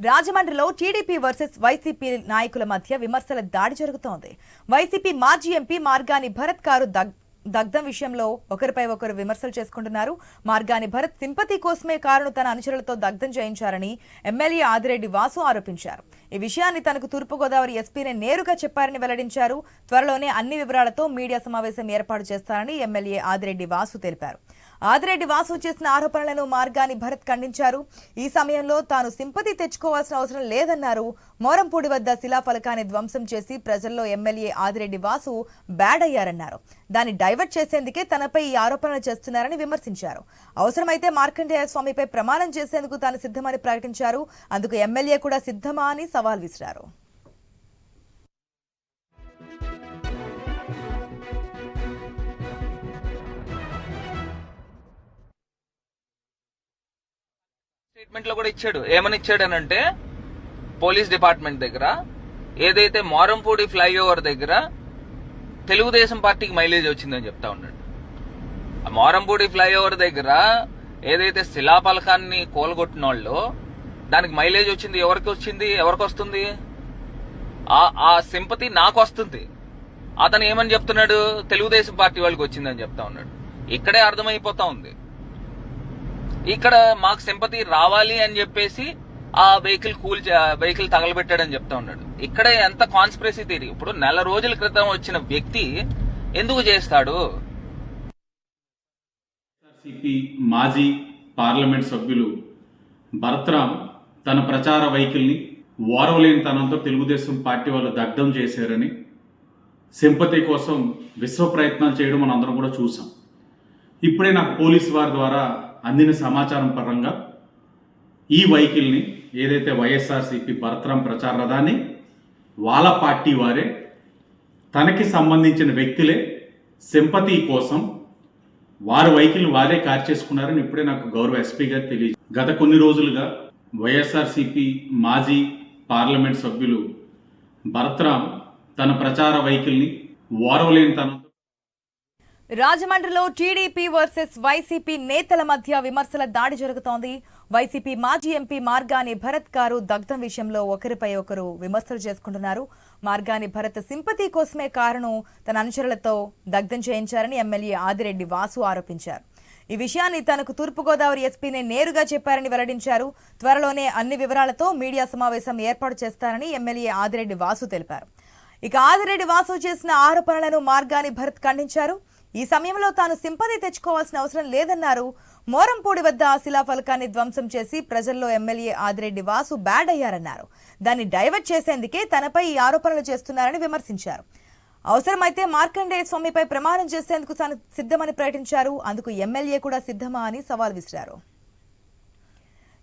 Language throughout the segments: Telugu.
రాజమండ్రిలో టీడీపీ వర్సెస్ వైసీపీ నాయకుల మధ్య విమర్శల దాడి జరుగుతోంది. వైసీపీ మాజీ ఎంపీ మార్గాని భరత్ కారు దగ్- దగ్ధం విషయంలో ఒకరిపై ఒకరు విమర్శలు చేసుకుంటున్నారు. మార్గాని భరత్ సింపతి కోసమే కారును తన అనుచరులతో దగ్ధం చేయించారని ఎమ్మెల్యే ఆదిరెడ్డి వాసు ఆరోపించారు. ఈ విషయాన్ని తనకు తూర్పుగోదావరి ఎస్పీనే నేరుగా చెప్పారని వెల్లడించారు. త్వరలోనే అన్ని వివరాలతో మీడియా సమావేశం ఏర్పాటు చేస్తారని ఎమ్మెల్యే ఆదిరెడ్డి వాసు తెలిపారు. ఆదిరెడ్డి వాసు చేసిన ఆరోపణలను మార్గాని భరత్ ఖండించారు. ఈ సమయంలో తాను సింపతి తెచ్చుకోవాల్సిన అవసరం లేదన్నారు. మోరంపూడి వద్ద శిలాఫలకాన్ని ధ్వంసం చేసి ప్రజల్లో ఎమ్మెల్యే ఆదిరెడ్డి వాసు బ్యాడ్ అయ్యారన్నారు. దాన్ని డైవర్ట్ చేసేందుకే తనపై ఈ ఆరోపణలు చేస్తున్నారని విమర్శించారు. అవసరమైతే మార్కండేయ స్వామిపై ప్రమాణం చేసేందుకు తాను సిద్ధమని ప్రకటించారు. అందుకు ఎమ్మెల్యే కూడా సిద్ధమా అని సవాల్ విసిరారు. స్టేట్మెంట్లో కూడా ఇచ్చాడు. ఏమని ఇచ్చాడు అని అంటే పోలీస్ డిపార్ట్మెంట్ దగ్గర ఏదైతే మోరంపూడి ఫ్లైఓవర్ దగ్గర తెలుగుదేశం పార్టీకి మైలేజ్ వచ్చిందని చెప్తా ఉన్నాడు. ఆ మోరంపూడి ఫ్లైఓవర్ దగ్గర ఏదైతే శిలాపలకాన్ని కోలగొట్టిన వాళ్ళు దానికి మైలేజ్ వచ్చింది ఎవరికి వచ్చింది ఎవరికి వస్తుంది? ఆ ఆ సింపతి నాకు వస్తుంది. అతను ఏమని చెప్తున్నాడు? తెలుగుదేశం పార్టీ వాళ్ళకి వచ్చిందని చెప్తా ఉన్నాడు. ఇక్కడే అర్థమైపోతా ఉంది. ఇక్కడ మాకు సింపతి రావాలి అని చెప్పేసి ఆ వెహికల్ కూల్ వెహికల్ తగలబెట్టాడని చెప్తా ఉన్నాడు. ఇక్కడ ఎంత కాన్స్పిరసీ థియరీ ఇప్పుడు నెల రోజుల క్రితం వచ్చిన వ్యక్తి ఎందుకు చేస్తాడు? సిపి మాజీ పార్లమెంట్ సభ్యులు భరత్రామ్ తన ప్రచార వైఖరిని ఓరవలేని తనంతో తెలుగుదేశం పార్టీ వాళ్ళు దగ్ధం చేశారని సింపతి కోసం విశ్వ ప్రయత్నాలు చేయడం మనం అందరం కూడా చూసాం. ఇప్పుడే నాకు పోలీసు వారి ద్వారా అందిన సమాచారం పరంగా ఈ వెహికల్ని ఏదైతే వైఎస్ఆర్సీపీ భరత్రామ్ ప్రచార రథాన్ని వాళ్ళ పార్టీ వారే తనకి సంబంధించిన వ్యక్తులే సింపతి కోసం వారి వెహికల్ని వారే కార్ చేసుకున్నారని ఇప్పుడే నాకు గౌరవ ఎస్పీ గారు తెలియదు గత కొన్ని రోజులుగా వైఎస్ఆర్సీపీ మాజీ పార్లమెంట్ సభ్యులు భరతరాం తన ప్రచార వెహికల్ని ఓరవలేని తన రాజమండ్రిలో టీడీపీ వర్సెస్ వైసీపీ నేతల మధ్య విమర్శల దాడి జరుగుతోంది. వైసీపీ మాజీ ఎంపీ మార్గాని భరత్ గారు దగ్ధం విషయంలో ఒకరిపై ఒకరు విమర్శలు చేసుకుంటున్నారు. మార్గాని భరత్ సింపతి కోసమే కారును తన అనుచరులతో దగ్ధం చేయించారని ఎమ్మెల్యే ఆదిరెడ్డి వాసు ఆరోపించారు. ఈ విషయాన్ని తనకు తూర్పుగోదావరి ఎస్పీనే నేరుగా చెప్పారని వెల్లడించారు. త్వరలోనే అన్ని వివరాలతో మీడియా సమావేశం ఏర్పాటు చేస్తారని ఎమ్మెల్యే ఆదిరెడ్డి వాసు తెలిపారు. ఇక ఆదిరెడ్డి వాసు చేసిన ఆరోపణలను మార్గాని భరత్ ఖండించారు. ఈ సమయంలో తాను సింపతి తెచ్చుకోవాల్సిన అవసరం లేదన్నారు. మోరంపూడి వద్ద శిలాఫలకాన్ని ధ్వంసం చేసి ప్రజల్లో ఎమ్మెల్యే ఆదిరెడ్డి వాసు బ్యాడ్ అయ్యారన్నారు. దాన్ని డైవర్ట్ చేసేందుకే తనపై ఈ ఆరోపణలు చేస్తున్నారని విమర్శించారు. అవసరమైతే మార్కండేయ స్వామిపై ప్రమాణం చేసేందుకు తాను సిద్ధమని ప్రకటించారు. అందుకు ఎమ్మెల్యే కూడా సిద్ధమా అని సవాల్ విసిరారు.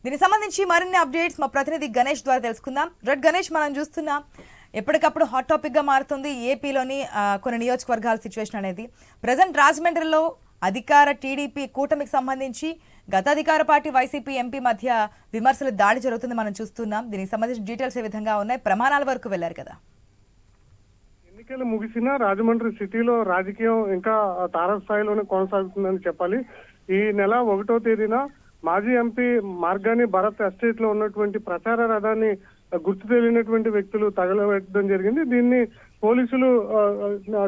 దీనికి సంబంధించి మరిన్ని అప్డేట్స్ మా ప్రతినిధి గణేష్ ద్వారా తెలుసుకుందాం. రెడ్ గణేష్ మనం చూస్తున్నాం. ఎప్పటికప్పుడు హాట్ టాపిక్గా మారుతుంది ఏపీలోని కొన్ని నియోజకవర్గాల సిచ్యువేషన్ అనేది. ప్రజెంట్ రాజమండ్రిలో అధికార టీడీపీ కూటమికి సంబంధించి గత అధికార పార్టీ వైసీపీ ఎంపీ మధ్య విమర్శలు దాడి జరుగుతుంది మనం చూస్తున్నాం. దీనికి సంబంధించిన డీటెయిల్స్ ఏ విధంగా ఉన్నాయి? ప్రమాణాల వరకు వెళ్ళారు కదా. ఎన్నికలు ముగిసినా రాజమండ్రి సిటీలో రాజకీయం ఇంకా తారస్థాయిలోనే కొనసాగుతుందని చెప్పాలి. ఈ నెల ఒకటో తేదీన మాజీ ఎంపీ మార్గాని భరత్ ఎస్టేట్లో ఉన్నటువంటి ప్రచార రథాన్ని గుర్తు తెలియనటువంటి వ్యక్తులు తగలబెట్టడం జరిగింది. దీన్ని పోలీసులు ఆ,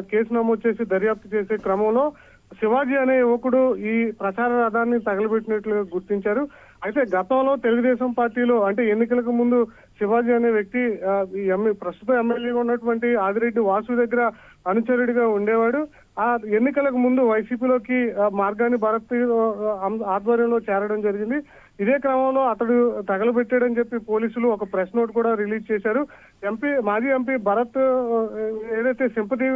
కేసు నమోదు చేసి దర్యాప్తు చేసే క్రమంలో శివాజీ అనే యువకుడు ఈ ప్రచార రథాన్ని తగలబెట్టినట్లు గుర్తించారు. అయితే గతంలో తెలుగుదేశం పార్టీలో అంటే ఎన్నికలకు ముందు శివాజీ అనే వ్యక్తి ఆ, ఈ ప్రస్తుత ఎమ్మెల్యేగా ఉన్నటువంటి ఆదిరెడ్డి వాసు దగ్గర అనుచరుడిగా ఉండేవాడు. ఆ ఎన్నికలకు ముందు వైసీపీలోకి మార్గాన్ని భరత్ ఆధ్వర్యంలో చేరడం జరిగింది. ఇదే క్రమంలో అతడు తగలబెట్టాడని చెప్పి పోలీసులు ఒక ప్రెస్ నోట్ కూడా రిలీజ్ చేశారు. ఎంపీ మాజీ ఎంపీ భరత్ ఏదైతే సింపతి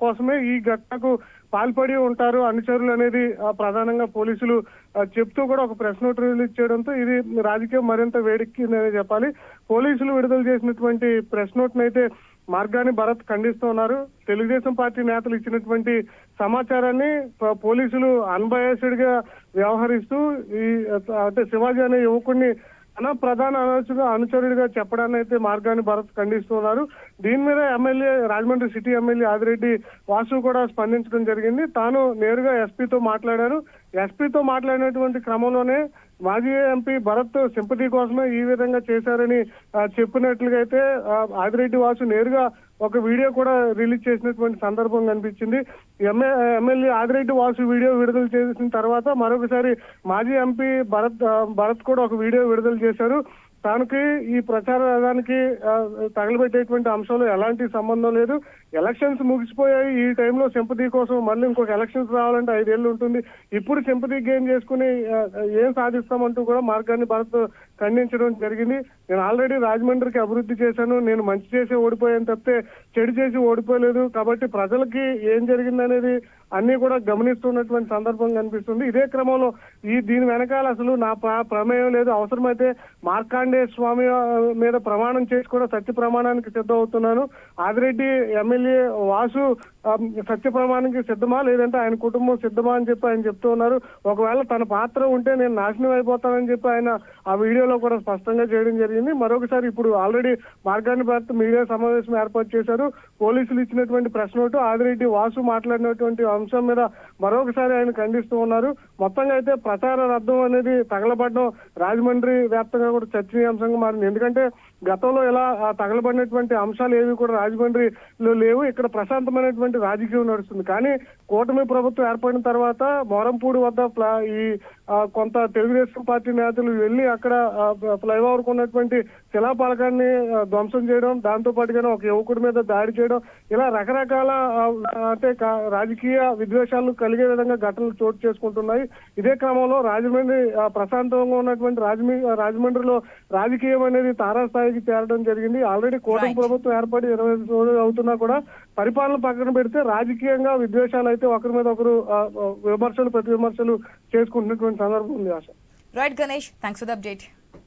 కోసమే ఈ ఘటనకు పాల్పడి ఉంటారు అనుచరులు అనేది ప్రధానంగా పోలీసులు చెప్తూ కూడా ఒక ప్రెస్ నోట్ రిలీజ్ చేయడంతో ఇది రాజకీయం మరింత వేడెక్కిందనే చెప్పాలి. పోలీసులు విడుదల చేసినటువంటి ప్రెస్ నోట్ అయితే మార్గాన్ని భరత్ ఖండిస్తూ ఉన్నారు తెలుగుదేశం పార్టీ నేతలు ఇచ్చినటువంటి సమాచారాన్ని పోలీసులు అన్బయాస్డ్గా వ్యవహరిస్తూ ఈ అంటే శివాజీ అనే యువకుడిని తన ప్రధాన అనుచరుడు అనుచరుడిగా చెప్పడాన్ని అయితే మార్గాన్ని భరత్ ఖండిస్తున్నారు. దీని మీద MLA Rajahmundry city MLA Adireddy Vasu కూడా స్పందించడం జరిగింది. తాను నేరుగా ఎస్పీతో మాట్లాడారు. ఎస్పీతో మాట్లాడినటువంటి క్రమంలోనే మాజీ ఎంపీ భరత్ సింపతి కోసమే ఈ విధంగా చేశారని చెప్పినట్లుగా అయితే ఆదిరెడ్డి వాసు నేరుగా ఒక వీడియో కూడా రిలీజ్ చేసినటువంటి సందర్భం కనిపించింది. ఎంఏ ఎమ్మెల్యే ఆదిరెడ్డి వాసు వీడియో విడుదల చేసిన తర్వాత మరొకసారి మాజీ ఎంపీ భరత్ భరత్ కూడా ఒక వీడియో విడుదల చేశారు. తనకి ఈ ప్రచార రథానికి తగలబెట్టేటువంటి అంశంలో ఎలాంటి సంబంధం లేదు. ఎలక్షన్స్ ముగిసిపోయాయి. ఈ టైంలో సింపతి కోసం మళ్ళీ ఇంకొక ఎలక్షన్స్ రావాలంటే ఐదేళ్ళు ఉంటుంది. ఇప్పుడు సింపతి గేమ్ చేసుకుని ఏం సాధిస్తామంటూ కూడా మార్గాన్ని భారత్ ఖండించడం జరిగింది. నేను ఆల్రెడీ రాజమండ్రికి అభివృద్ధి చేశాను. నేను మంచి చేసి ఓడిపోయాను తప్పితే చెడు చేసి ఓడిపోలేదు. కాబట్టి ప్రజలకి ఏం జరిగిందనేది అన్ని కూడా గమనిస్తున్నటువంటి సందర్భం కనిపిస్తుంది. ఇదే క్రమంలో ఈ దీని వెనకాల అసలు నా ప్రమేయం లేదు. అవసరమైతే మార్కాండే స్వామి మీద ప్రమాణం చేసి కూడా సత్య ప్రమాణానికి సిద్ధం అవుతున్నాను ఆదిరెడ్డి ఎమ్మెల్యే వాసు సత్య ప్రమాణానికి సిద్ధమా? లేదంటే ఆయన కుటుంబం సిద్ధమా అని చెప్పి ఆయన చెప్తూ ఉన్నారు. ఒకవేళ తన పాత్ర ఉంటే నేను నాశనం అయిపోతానని చెప్పి ఆయన ఆ వీడియోలో కూడా స్పష్టంగా చేయడం జరిగింది. మరొకసారి ఇప్పుడు ఆల్రెడీ మార్గాన్ని భారత్ మీడియా సమావేశం ఏర్పాటు చేశారు. పోలీసులు ఇచ్చినటువంటి ప్రెస్ నోటు ఆదిరెడ్డి వాసు మాట్లాడినటువంటి అంశం మీద మరొకసారి ఆయన ఖండిస్తూ ఉన్నారు. మొత్తంగా అయితే ప్రచార రద్దం అనేది తగలబడడం రాజమండ్రి వ్యాప్తంగా కూడా చర్చనీయాంశంగా మారింది. ఎందుకంటే గతంలో ఇలా తగలబడినటువంటి అంశాలు ఏవి కూడా రాజమండ్రిలో లేవు. ఇక్కడ ప్రశాంతమైనటువంటి రాజకీయం నడుస్తుంది. కానీ కూటమి ప్రభుత్వం ఏర్పడిన తర్వాత మోరంపూడి వద్ద ప్లా- ఈ కొంత తెలుగుదేశం పార్టీ నేతలు వెళ్ళి అక్కడ ఫ్లైఓవర్ ఉన్నటువంటి శిలాపాలకాన్ని ధ్వంసం చేయడం దాంతో పాటుగానే ఒక యువకుడి మీద దాడి చేయడం ఇలా రకరకాల అంటే కా- రాజకీయ విద్వేషాలు కలిగే విధంగా ఘటనలు చోటు చేసుకుంటున్నాయి ఇదే క్రమంలో రాజమండ్రి ప్రశాంతంగా ఉన్నటువంటి రాజమండ్రి రాజమండ్రిలో రాజకీయం అనేది తారాస్థాయికి చేరడం జరిగింది ఆల్రెడీ కూటమి Right. ప్రభుత్వం ఏర్పడి ఇరవై రోజులు అవుతున్నా కూడా పరిపాలన పక్కన పెడితే రాజకీయంగా విద్వేషాలు అయితే ఒకరి మీద ఒకరు విమర్శలు ప్రతి విమర్శలు చేసుకుంటున్నటువంటి సందర్భం ఉంది ఆశ. Right Ganesh thanks for the update